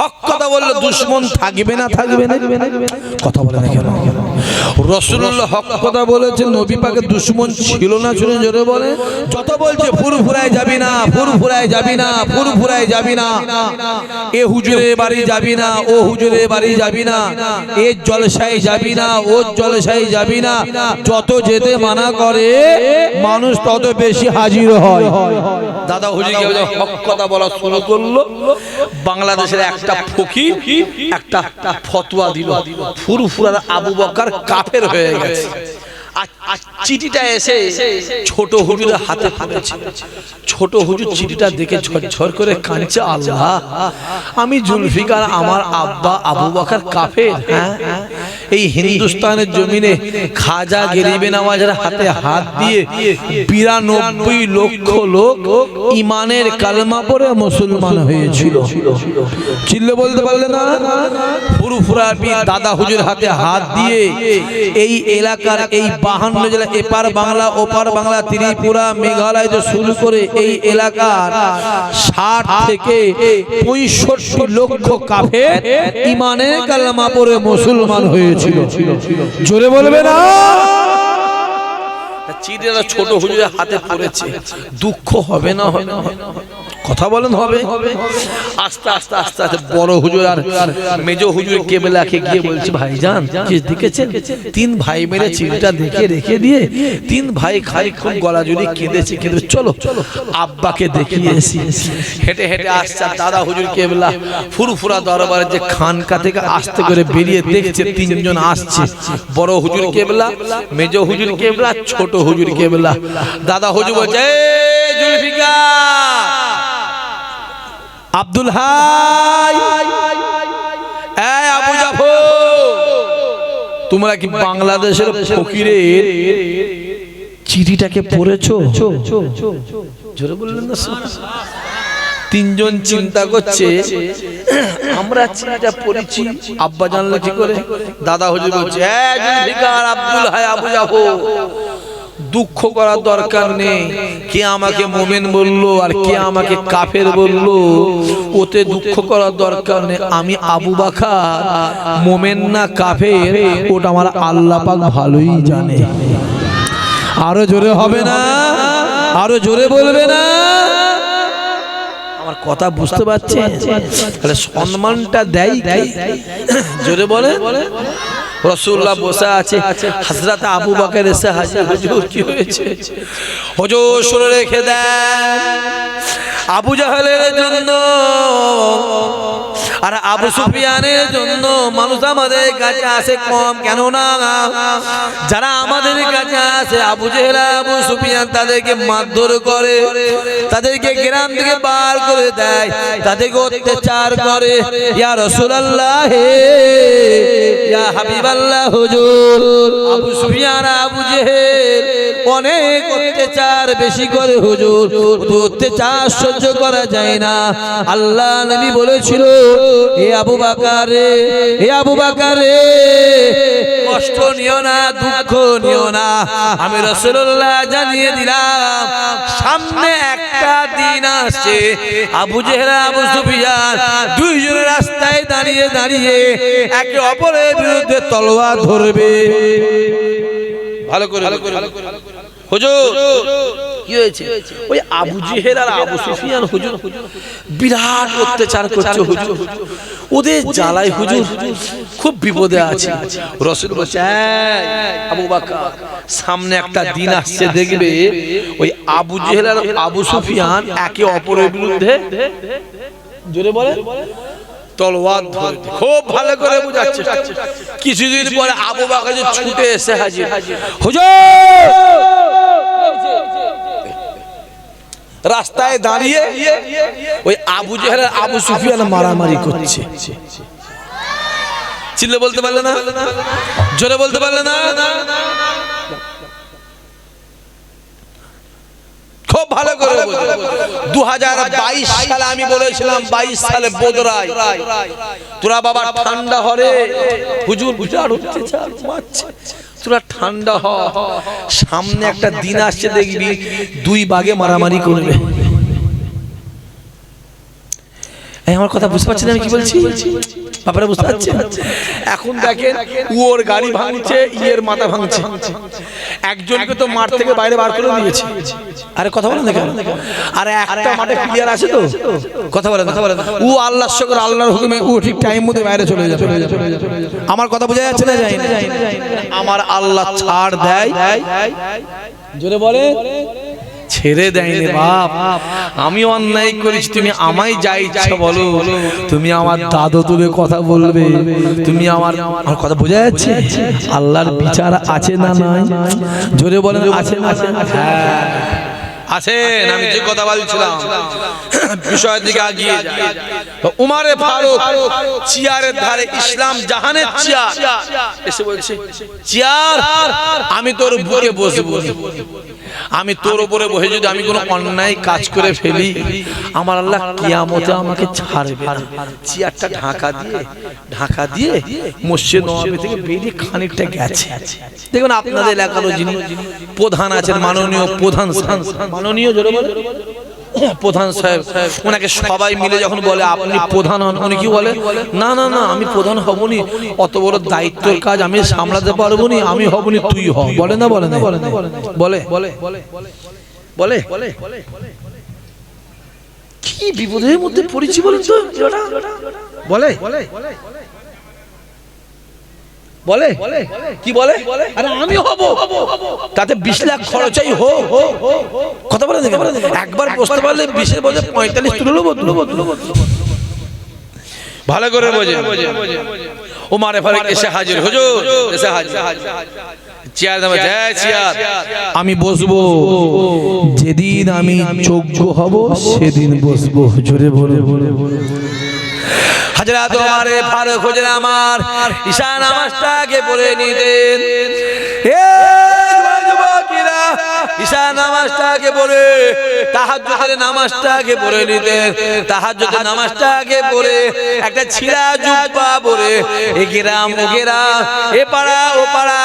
হক কথা বললে দুশ্মন থাকবে না থাকবে না। কথা বলে না কেন? রসুল্লাহ হক কথা বলেছে নবী পাকে দুশ্মন ছিল না ছিল জোরে বলে যত বলছে ফুরু ফুরায় যাবি না ফুরু ফুরায় যাবি না ফুরু ফুরায় যাবি না। এ হুজুরের বাড়ি যাবি না ও হুজুরের বাড়ি যাবি না এ জলসায় যাবি না ও জলসায় যাবি না। যত যেতে মানা করে মানুষ তত বেশি হাজির হয়। দাদা হুজুরকে বলে, হক কথা বলা শুরু করল। বাংলাদেশের একটা ফকির একটা ফতোয়া দিল। ফুরফুরার আবু বকর কাফের হয়ে গেছে। আর চিঠিটা এসে ছোট হাতে ছোট হুজুর চিঠিটা দেখে ঝরঝর করে কাঁদছে, আল্লাহ, আমি জুলফিকার আমার আব্বা আবু বকর কাফের হ্যাঁ? এই হিন্দুস্তানের জমিনে খাজা গরিবে নামাজের হাতে হাত দিয়ে বিরানব্বই লক্ষ লোক ইমানের কালমা পরে মুসলমান হয়েছিল। চিল্লে বলতে পারলে না? দাদা হুজুর হাতে হাত দিয়ে এই এলাকার এই বাহান্ন জেলা এপার বাংলা ওপার বাংলা ত্রিপুরা মেঘালয় শুরু করে এই এলাকার ষাট থেকে পঁয়ষট্টি লক্ষ কাফে ইমানে কালামা পরে মুসলমান হয়েছিল। জোরে বলবে না? চিড়িয়ারা ছোট হুজুরের হাতে পড়েছে। দুঃখ হবে না, হবে কথা বলেন, হবে। আস্তে আস্তে আস্তে আস্তে, বড় হুজুর আর মেজ হুজুর কেবলাকে গিয়ে বলছে দেখেছেন? তিন ভাই মেরে চিঠিটা দেখে রেখে দিয়ে তিন ভাই খানিক্ষণ গলা জুড়ে কেঁদেছে কেঁদে চলো চলো আব্বাকে দেখিয়ে এসি হেঁটে হেঁটে আসছে দাদা হুজুর কেবলা ফুরফুরা দরবারে যে খানকা থেকে আস্তে করে বেরিয়ে দেখছে, তিনজন আসছে। বড় হুজুর কেবলা মেজ হুজুর কেবলা ছোট হুজুর কেবলা দাদা হুজুর বলছে আব্দুল হাই আবু জাফর তোমরা কি বাংলাদেশের ফকিরের চিঠিটাকে পড়েছো? জোরে বললেন না তিনজন চিন্তা করছে আমরা চিঠিটা পড়েছি আব্বা জানলো কি করে? দাদা হুজুর বলছে "এই জুলফিকার আব্দুল হাই আবু জাফর দুঃখ করার দরকার নেই। কে আমাকে মোমেন বলল আর কে আমাকে কাফের বলল, ওতে দুঃখ করার দরকার নেই। আমি আবু বাখার, মোমেন না কাফের, ওটা আমার আল্লাহ পাক ভালোই জানে। আরও জোরে হবে না? আরও জোরে বলবে না? আমার কথা বুঝতে পারছেন? তাহলে সম্মানটা দেয়? জোরে বলে রসুল্লাহ বসে আছে হাজরাতে আবু বাকের এসে হাজির হুজুর কি হয়েছে। হুজুর শুনে রেখে দেন। আবু জাহেলের জন্য আর আবু সুফিয়ানের জন্য মানুষ আমাদের কাছে আসে কম কেন না যারা আমাদের কাছে আসে আবু জেহেলা আবু সুফিয়ান তাদেরকে মারধর করে তাদেরকে গ্রাম থেকে বার করে দেয় তাদেরকে অত্যাচার করে। ইয়া রাসূলুল্লাহ হে ইয়া হাবিবাল্লাহ হুজুর। আবু সুফিয়ান আবু জেহেল। অনেক অত্যাচার বেশি করে হুজুর। অত্যাচার সহ্য করা যায় না। আল্লাহ নবী বলেছিল হে আবু বাকারে হে আবু বাকারে কষ্ট নিও না, দুঃখ নিও না। আমি রসুল্লাহ জানিয়ে দিলাম, সামনে একটা দিন আসছে। আবু জেহরা, আবু সুফিয়ান দুইজন রাস্তায় দাঁড়িয়ে দাঁড়িয়ে একে অপরের বিরুদ্ধে তলোয়ার ধরবে। ভালো করে হুজুর! কি হয়েছে? ওই আবু জেহেল আর আবু সুফিয়ান হুজুর বিরাট অত্যাচার করছে হুজুর। ওদের জ্বালায় হুজুর খুব বিপদে আছে। রসুল বলছে "এই, আবু বাকর সামনে একটা দিন আসছে দেখবে ওই আবু জেহেল আর আবু সুফিয়ান একে অপরের বিরুদ্ধে জোরে বলে তলোয়ার খুব ভালো করে বুঝাচ্ছে কিছুদিন পরে আবু বাকর যে ছুটে এসে হাজির। হুজুর! রাস্তায় দাঁড়িয়ে ওই আবু জেহেল আর আবু সুফিয়ান মারামারি করছে। চিল্লে বলতে পারলে না? জোরে বলতে পারলে না? খুব ভালো করে দু হাজার বাইশ সালে আমি বলেছিলাম বাইশ সালে বোধরাই তোরা বাবা ঠান্ডা হরে। হুজুর বিরাট হচ্ছে মারছে। তোরা ঠান্ডা হ। সামনে একটা দিন আসছে দেখবি দুই বাগে মারামারি করবে। এই আমার কথা বুঝতে পারছেন আমি কি বলছি? বাবারা বুঝতে পারছেন? এখন দেখেন ওর গাড়ি ভাঙছে ইয়ের মাথা ভাঙছে। একজনকে তো মাঠ থেকে বাইরে বার করে দিয়েছে। আরে কথা বলেন না কেন? আরে একটা মাঠে ক্লিয়ার আছে তো। কথা বলেন কথা বলেন ও আল্লাহর শকর আল্লাহর হুকুমে ও ঠিক টাইম মতো বাইরে চলে যাবে। আমার কথা বোঝা যাচ্ছে না? যায় আমার আল্লাহ ছাড় দেয়। জোরে বলে ছেড়ে দেয়নি বাপ। আমি অন্যায় করেছি তুমি আমায় যা ইচ্ছা বলো। তুমি আমার দাদু তুলে কথা বলবে। তুমি আমার আমার কথা বোঝা যাচ্ছে? আল্লাহর বিচার আছে না নাই? জোরে বলেন আছে না হ্যাঁ আছেন আমি যে কথা বলছিলাম। বিষয়ের দিকে আগিয়ে যাই। তো উমারে ফারুক চেয়ারের ধারে ইসলাম জাহানের চেয়ার। এসে বলছে চেয়ার আমি তোর বুকে বসবো আমি তোর উপরে বসে যদি আমি কোনো অন্যায় কাজ করে ফেলি আমার আল্লাহ কিয়ামতে আমাকে ছাড়বে চেয়ারটা ঢাকা দিয়ে ঢাকা দিয়ে মসজিদ নবাবি থেকে বেরিয়ে খানিকটা গেছে। দেখুন আপনাদের এলাকার যিনি প্রধান আছেন মাননীয় প্রধান মাননীয় জোরে প্রধান সাহেব, ওনাকে সবাই মিলে যখন বলে, আপনি প্রধান হন, উনি কি বলে, না না না, আমি প্রধান হবনি, অত বড় দায়িত্বের কাজ আমি সামলাতে পারব নি আমি হবনি, তুই হ। বলে না বলে না? বলে না বলে বলে বলে বলে। কি বিপদের মধ্যে পড়েছি বলেন তো এটা? বলে। বলে? কি বলে? আরে আমি হব। তাতে বিশ লাখ খরচাই হো কথা বলে একবার বসতে পারলে বিশের বছর পঁয়তাল্লিশ তুলে ভালো করে বোঝে। ও মারে ফারে এসে হাজির। হুজুর এসে হাজির। চেয়ার দামে জয় চেয়ার। আমি বসবো। যেদিন আমি যোগ্য হব সেদিন বসবো। জোরে বলে বলে হাজরাত ওমারে ফারুক হুজুর আমার। ঈশা নামাজটাকে পড়ে নিতেন। এ পড়ে ও পাড়া,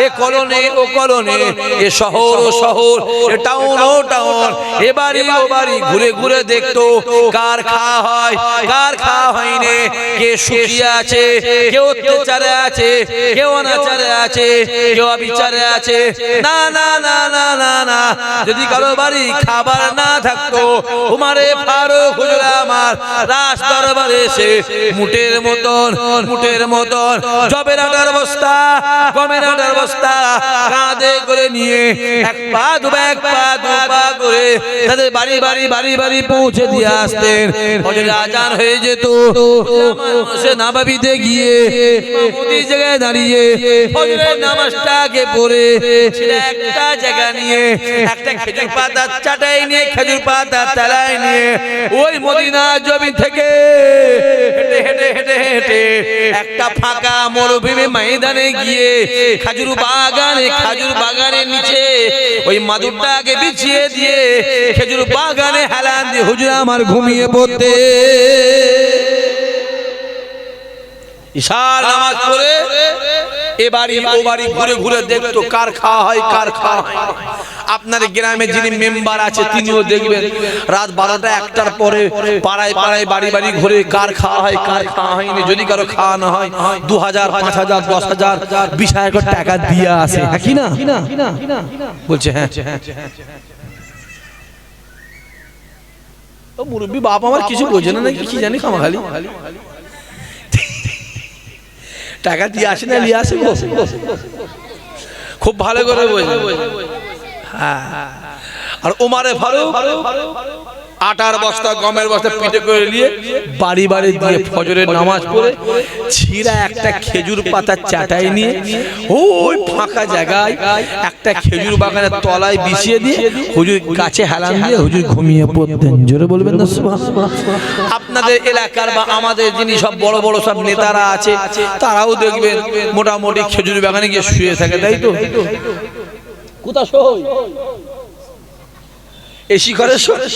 ও শহর শহর টাউন, ও টাউন ঘুরে ঘুরে দেখতো কার খাওয়া হয়, কার খাওয়া হয়নি, কে সুখিয়ে আছে কেউ অত্যাচারে আছে কেউ অনাচারে আছে কেউ অবিচারে আছে। না না না না না না। যদি কারও বাড়ি খাবার না থাকতো, উমারে ফারুক হুজুর আমার, রাস দরবারে এসে মুটের মতন মুটের মতন, জবের আটার বস্তা, গমের আটার বস্তা কাঁধে করে নিয়ে এক পা, দু এক পা, দু পা করে তাদের বাড়ি বাড়ি বাড়ি বাড়ি পৌঁছে দিয়ে আসতেন। ফজরের আজান হয়ে যেত। সে নাবাবিতে গিয়ে জায়গায় দাঁড়িয়ে ফজরের নামাজটাকে পড়ে একটা জায়গা নিয়ে একটা ফাঁকা মরুভূমি ময়দানে গিয়ে খাজুর বাগানে, খাজুর বাগানের নিচে ওই মাদুরটাকে বিছিয়ে দিয়ে খেজুর বাগানে হেলান দিয়ে হুজুর আমার ঘুমিয়ে পড়তে। ঈশার নামাজ পড়ে এ বাড়ি ও বাড়ি ঘুরে ঘুরে দেখতো কার খাওয়া হয়, কার খাওয়া হয়। আপনার গ্রামে যিনি মেম্বার আছে, তিনিও দেখবেন, রাত বারোটা একটার পরে পাড়ায় পাড়ায় বাড়ি বাড়ি ঘুরে কার খাওয়া হয়, কার খাওয়া হয়নি, যদি কারও খাওয়া না হয় দু হাজার পাঁচ হাজার দশ হাজার বিশ হাজার টাকা দিয়ে আসে হ্যাঁ কি না? বলছে হ্যাঁ। মুরব্বী বাপ আমার কিছু বোঝে না নাকি, কি জানি খামা খালি টাকা দিয়ে আসে না নিয়ে আসে খুব ভালো করে বোঝে। হ্যাঁ। আর ওমারে ফারুক আটার বস্তা গমের বস্তা পিঠে করে নিয়ে বাড়ি বাড়ি দিয়ে ফজরের নামাজ পড়ে ছিঁড়া একটা খেজুর পাতা চাটাই নিয়ে ওই ফাঁকা জায়গায় একটা খেজুর বাগানের তলায় বিছিয়ে দিয়ে হুজুর গাছে হেলান দিয়ে হুজুর ঘুমিয়ে পড়তেন। জোরে বলবেন না আপনাদের এলাকার বা আমাদের যিনি সব বড় বড় সব নেতারা আছে, তারাও দেখবেন মোটামুটি খেজুর বাগানে গিয়ে শুয়ে থাকে, তাই তো? কোথা সই? এসি ঘরে সরে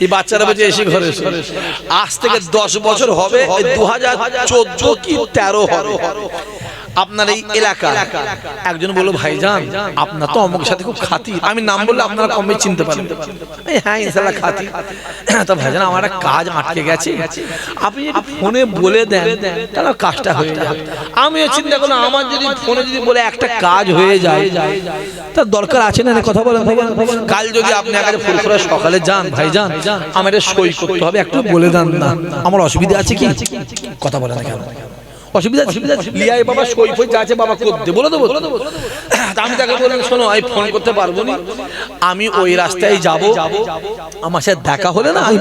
এই বাচ্চারা বলছে এসি ঘরে আজ থেকে দশ বছর হবে দু হাজার চোদ্দ কি তেরো হবে? আপনার এই এলাকা। একজন বলল ভাইজান আপনার তো অমুকের সাথে খুব খাতি। আমি নাম বললে আপনারা কমে চিনতে পারেন হ্যাঁ ইনশাল্লাহ খাতি। তো ভাইজান আমার একটা কাজ আটকে গেছে। আপনি ফোনে বলে দেন তাহলে কাজটা হয়ে যাবে। আমিও চিন্তা করলাম আমার যদি ফোনে যদি বলে একটা কাজ হয়ে যায় তার দরকার আছে না? কথা বলেন কাল যদি আপনি আগে ফুরফুরা সকালে যান ভাই ভাইজান আমার সই করতে হবে একটু বলে দেন না। আমার অসুবিধা আছে কি? কথা বলে না কেন? অসুবিধা অসুবিধা লিয়াই বাবা সই ফই যা আছে বাবা করতে বলে দেবো। আমি তাকে বললাম শোনো আমি ফোন করতে পারব না। আমি ওই রাস্তায় যাব আমার সাথে দেখা হলে না। আমি।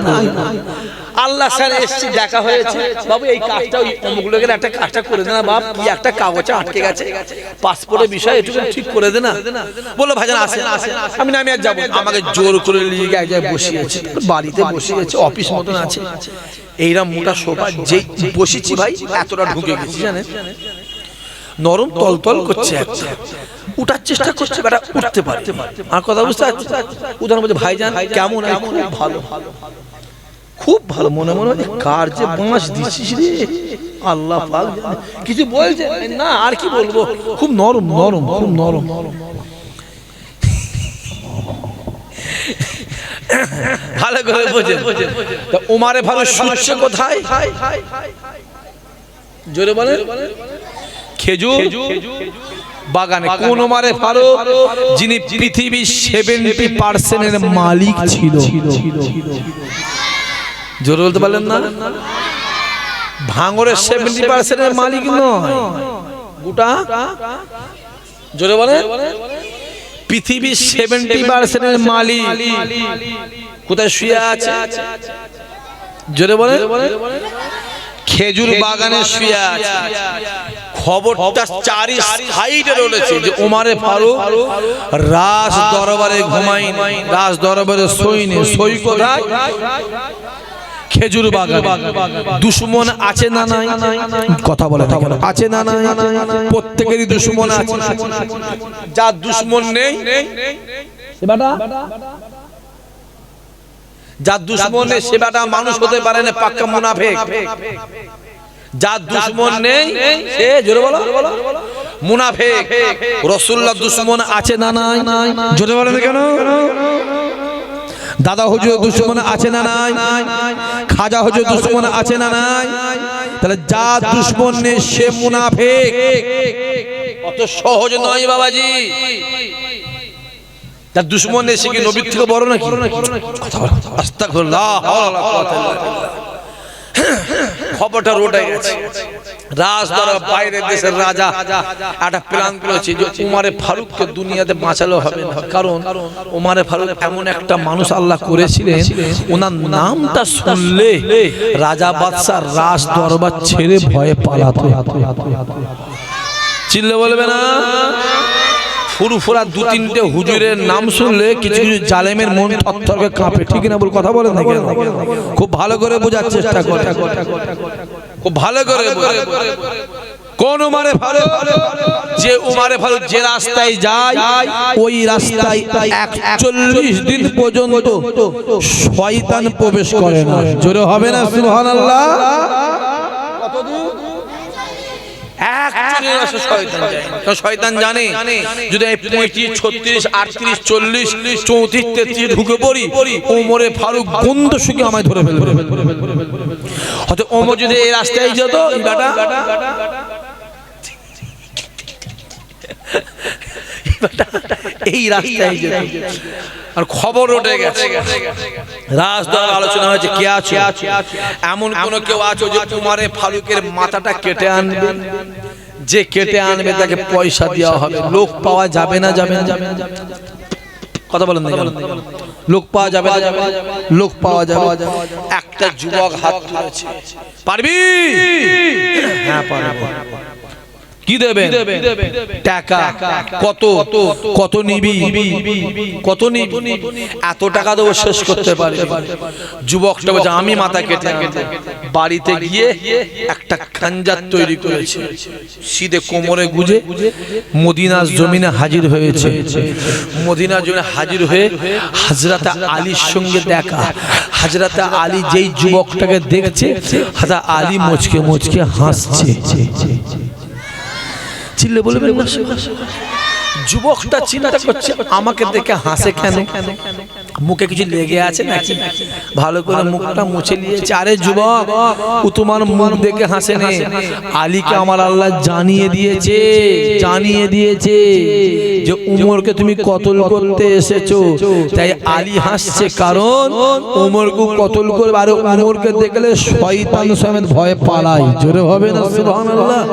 আল্লাহ স্যার এসছি দেখা হয়েছে। বাবু এই কাজটা ওই অমুক লোকের একটা কাজটা করে দে না বাপ কি একটা কাগজে আটকে গেছে। পাসপোর্টের বিষয় একটু ঠিক করে দে না। বলল ভাইজান আসেন আমি না আমি আর যাব আমাকে জোর করে নিয়ে গিয়ে এক জায়গায় বসিয়েছে। বাড়িতে বসিয়েছে অফিস মতন আছে। এইরকম মোটা সোফা যেই বসেছি ভাই এতটা ঢুকে গেছি জানেন? নরম তলতল করছে একটা। উঠার চেষ্টা করছে বেটা উঠতে পারে। আর কথা বুঝতে পারছি উদাহরণ বলছে ভাইজান কেমন খুব ভালো। খুব ভালো মনে মনে হয় কার যে বাঁশ দিচ্ছিস রে? আল্লাহ পাক কিছু বলছে? না আর কি বলব? খুব নরম নরম খুব নরম ভালো করে বোঝেন। তা ওমারে ভালো কোথায়? জোরে বলেন। খেজুর বাগানে কোন ওমারে ফারুক যিনি পৃথিবীর সেভেন্টি পার্সেন্টের মালিক ছিল। জোরে বলতে পারলেন না? ভাঙরের সেভেন্টি পার্সেন্টের মালিক নয়। গোটা? জোরে বলে পৃথিবীর সেভেন্টি পার্সেন্টের মালিক। কোথায় শুয়ে আছে? জোরে বলে খেজুর বাগানে শুয়ে আছে। খবরটা চারি সাইডে রয়েছে। যে ওমারে ফারুক রাজ দরবারে ঘুমাই রাজ দরবারে সইনি। সই কোথায়? খেজুর বাগান। দুশ্মন আছে না নাই? কথা বলে আছে না নাই? প্রত্যেকেরই দুশ্মন আছে। যার দুশ্মন নেই সে যার দুশ্মন নেই সে বেটা মানুষ হতে পারে না পাক্কা মুনাফেক। যার দুশ্মন নেই সে জোরে বলো। মুনাফেক। রসুল্লাহ দুশ্মন আছে না নাই? জোরে বলেন কেন? দাদা হুজুর দুশ্মন আছে না নাই? খাজা হুজুর দুশ্মন আছে না নাই? তাহলে যা দুশ্মন নেই সে মুনাফেক। অত সহজ নয় বাবাজি। তার দুশ্মন নেই সে কি নবীর থেকে বড় নাকি? আস্তাগফিরুল্লাহ। খবরটা রোডে গেছে। রাজদরবার বাইরের দেশের রাজা। একটা প্ল্যান করেছে যে উমারে ফারুককে দুনিয়াতে বাঁচালো হবে না। কারণ উমারে ফারুক এমন একটা মানুষ আল্লাহ করেছিলেন ওনার নামটা শুনলে রাজা বাদশাহ রাজ দরবার ছেড়ে ভয়ে পালাতো। চিল্লে বলবে না? ফুরফুরা দু তিনটে হুজুরের নাম শুনলে কিছু কিছু জালেমের মন থরথরকে কাঁপে ঠিক না বল কথা বলেন না কেন? খুব ভালো করে বোঝার চেষ্টা করে। খুব ভালো করে। কোন উমারে ভালো? যে উমারে ভালো যে রাস্তায় যায় ওই রাস্তায় একচল্লিশ দিন পর্যন্ত শয়তান প্রবেশ করে না। জোরে হবে না সুবহানাল্লাহ? রাস্তায় পঁয়ত্রিশ, ছত্রিশ, আটত্রিশ, চল্লিশ, চৌত্রিশ, তেত্রিশ ঢুকে পড়ি, ওমরে ফারুক গন্ধ শুকে আমায় ধরে ফেলবে। হয়তো যদি এই রাস্তায় যেত বেটা এই রাস্তায় যেত। আর খবর উঠে গেছে। রাজদর আলোচনা হয়েছে কে আছে? এমন কোন কেউ আছো যে কুমারে ফারুকের মাথাটা কেটে আনবে। যে কেটে আনবে তাকে পয়সা দেওয়া হবে। লোক পাওয়া যাবে না যাবে না। যাবে না কথা বলেন লোক পাওয়া যাবে না যাবে লোক পাওয়া যাবে। একটা যুবক হাত তুলেছে। পারবি। হ্যাঁ পারব। কি দেবে টাকা। কত? কত নিবি? কত নিবি? এত টাকা দেবো, শেষ করতে পারি। যুবকটা বলছে, আমি মাথা কেটে। বাড়িতে গিয়ে একটা খাঞ্জার তৈরি করেছে। সিধে কোমরে গুজে মদিনার জমিনে হাজির হয়েছে। মদিনার জমিনে হাজির হয়ে হাজরাতে আলীর সঙ্গে দেখা। হাজরাতে আলী যেই যুবকটাকে দেখছে হাজরা আলী মুচকে মুচকে হাসছে। চিল্লে বলবেন না? যুবকটা চিন্তা করছে। আমাকে দেখে হাসে কেন? মুখে কিছু লেগে আছে নাকি? ভালো করে মুখটা মুছে নিয়েছে। আরে যুবক ও তোমার মুখ দেখে হাসে নে। আলীকে আমার আল্লাহ জানিয়ে দিয়েছে জানিয়ে দিয়েছে যে উমরকে তুমি কতল করতে এসেছ। তাই আলী হাসছে কারণ উমরকে কতল করবে? আর উমরকে দেখলে শয়তান সমেত ভয় পালায়। জোরে হবে না? সুবহানাল্লাহ।